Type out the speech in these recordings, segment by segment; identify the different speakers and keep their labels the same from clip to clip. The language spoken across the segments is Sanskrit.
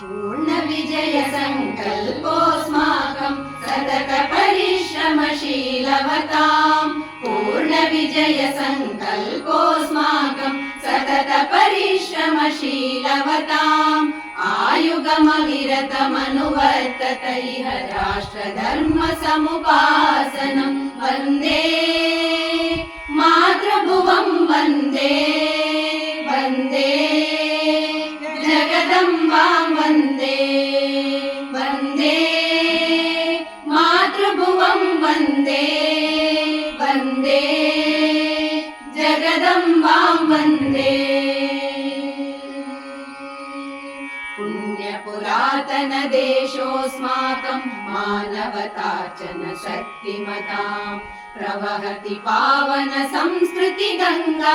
Speaker 1: पूर्णविजय सङ्कल्पोऽस्माकं सतत परिश्रमशीलवताम् पूर्णविजय सङ्कल्पोऽस्माकं सतत राष्ट्रधर्मसमुपासनं वन्दे मातृभुवं वन्दे वन्दे वन्दे वन्दे। मातृभुवं वन्दे वन्दे। जगदम्बां वन्दे। पुण्यपुरातनदेशोऽस्माकं मानवतार्चन शक्तिमताम् प्रवहति पावन संस्कृति गङ्गा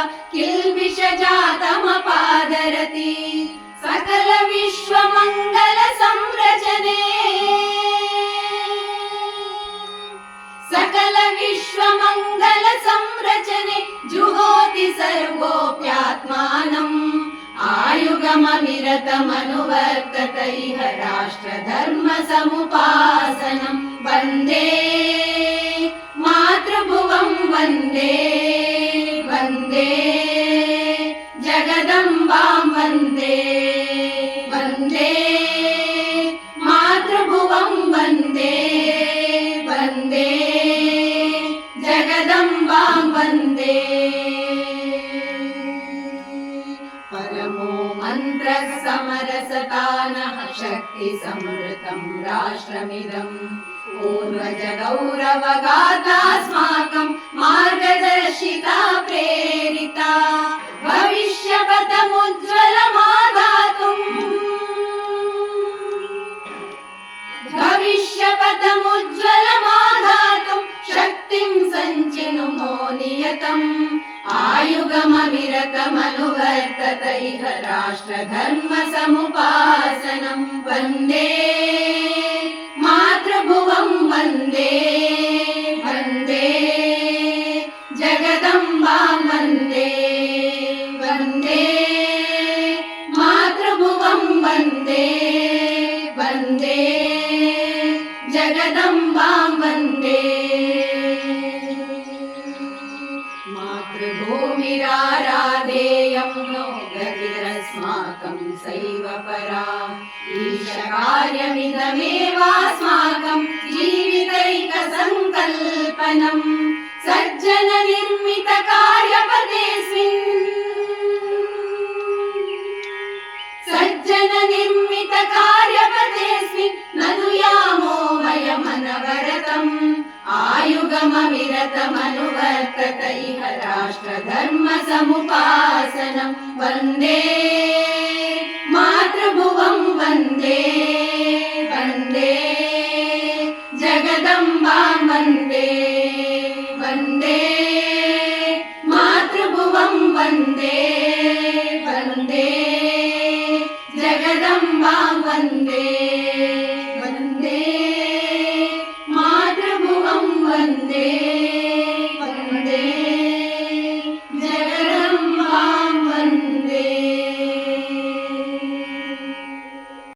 Speaker 1: सकल विश्वमङ्गल संरचने। सकल विश्वमङ्गल संरचने जुहोति सर्वोऽप्यात्मानम् आयुगमविरतमनुवर्ततैह राष्ट्रधर्म समुपासनम् वन्दे मातृभुवं वन्दे वन्दे परमो मन्त्रः समरसतानः शक्तिसमृतं राष्ट्रमिदम् पूर्वज नियतम्। आयुगमविरतमनुवर्ततैह राष्ट्रधर्म समुपासनं वन्दे। मातृभुवं वन्दे वन्दे। जगदम्बां वन्दे वन्दे। मातृभुवं वन्दे वन्दे। जगदम्बां वन्दे गतिरस्माकं सैव परा ईशकार्यमिदमेवास्माकं जीवितैकसङ्कल्पनम् सज्जननिर्मितकार्यपदेऽस्मिन् सज्जननिर्मितकार्यपदेऽस्मिन् ननु यामो वयमनवरतम् आयुगमविरतमनुवर्ततैह राष्ट्रधर्म समुपासनं वन्दे मातृभुवं वन्दे वन्दे जगदम्बां वन्दे वन्दे मातृभुवं वन्दे वन्दे जगदम्बां वन्दे